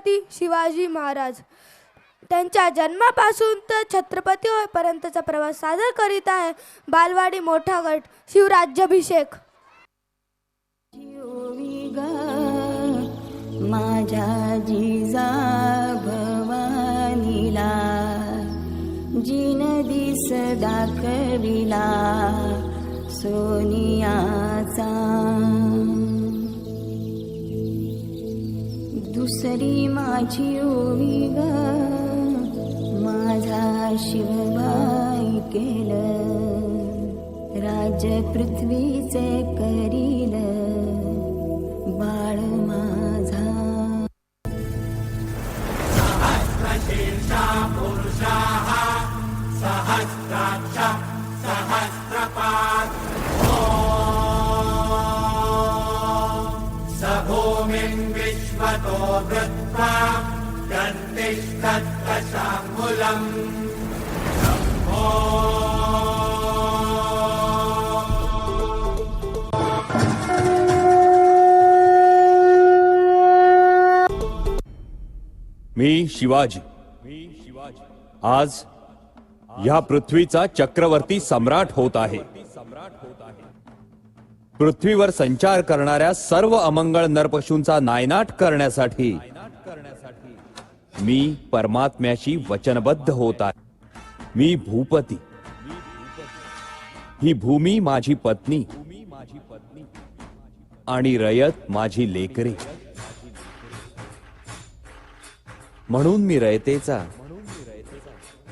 छत्रपती शिवाजी महाराज. त्यांच्या जन्मापासून तर छत्रपती होईपर्यंतचा प्रवास सादर करीत आहे बालवाडी मोठा गट शिवराज्याभिषेक. माझ्या जिजा भवानीला. जिन दिस दाखविला सोनियाचा सरी माझी ओवी ग. माझा शिवबाई केलं. राज पृथ्वीचे करील. बाळ माझा. भूमिम् वृत्वा गन्तिष्ठत्कशाङ्कुलम् मी शिवाजी. आज ह्या पृथ्वीचा चक्रवर्ती सम्राट होत आहे. पृथ्वीवर संचार करणाऱ्या सर्व अमंगळ नरपशूंचा नायनाट करण्यासाठी. मी परमात्म्याशी वचनबद्ध होत आहे. मी भूपती. ही भूमी माझी पत्नी. आणि रयत माझी लेकरे. म्हणून मी रयतेचा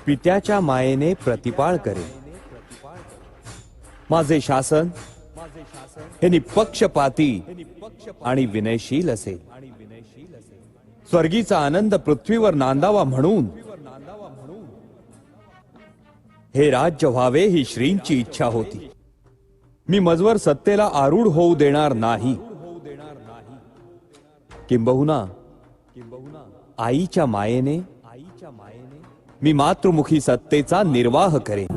पित्याच्या मायेने प्रतिपाळ करेन. माझे शासन हे निपक्षपाती आणि विनयशील असेल स्वर्गीचा आनंद पृथ्वीवर नांदावा म्हणून. हे राज्य व्हावे ही श्रींची इच्छा होती. मी मजवर सत्तेला आरूढ होऊ देणार नाही. किंबहुना आईच्या मायेने आईच्या मायेने मी मातृमुखी सत्तेचा निर्वाह करेन.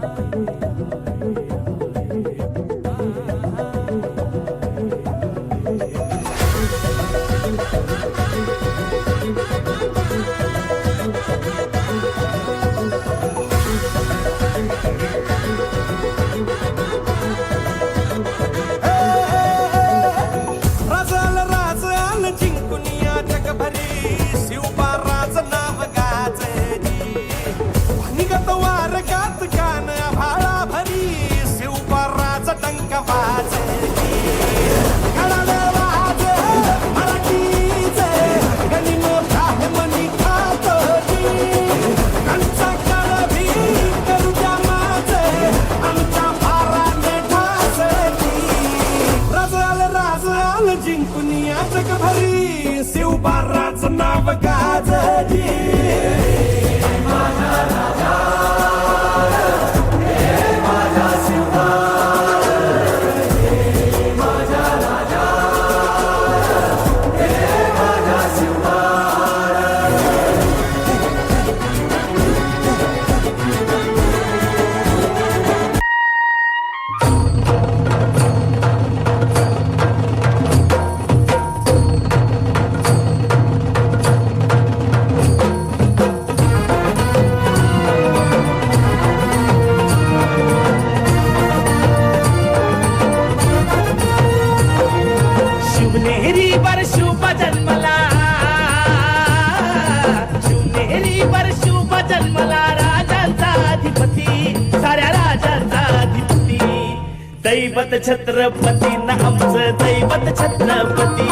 जिंकुनिया जगभरी शिवबा राज नाव गाजली. दैवत छत्रपती ना आमचं दैवत छत्रपती।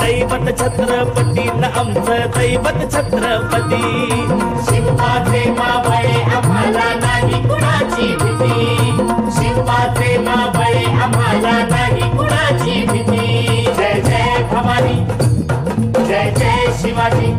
दैवत छत्रपती ना आमचं दैवत छत्रपती। शिवबाचे मावळे आम्हाला नाही कुणाची भीती। शिवबाचे मावळे आम्हाला नाही कुणाची भीती। जय जय भवानी जय जय शिवाजी।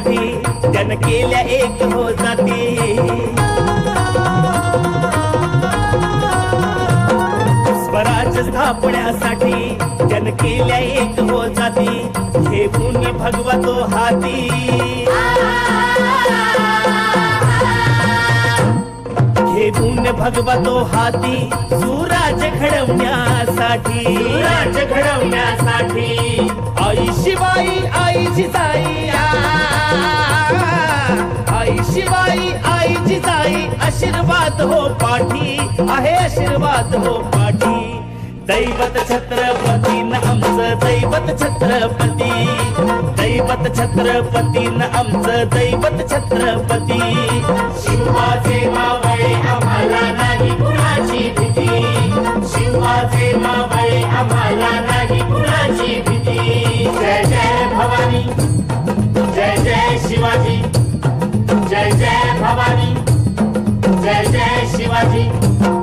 माझी जन केल्या एक हो जाती. स्वराज स्थापण्यासाठी जन केल्या एक हो जाती. हे पुण्य भगवतो हाती. हे पुण्य भगवतो हाती. सूराज घडवण्यासाठी. सूराज घडवण्यासाठी. आई शिवाई आईची सा आशीर्वाद हो पाठी आहे आशीर्वाद हो पाठी. दैवत छत्रपती न आमचं दैवत छत्रपती. दैवत छत्रपती न आमचं दैवत छत्रपती. शिवाचे मावळे आम्हाला नाही कुणाची भीती. शिवाचे मावळे आम्हाला शिवाजी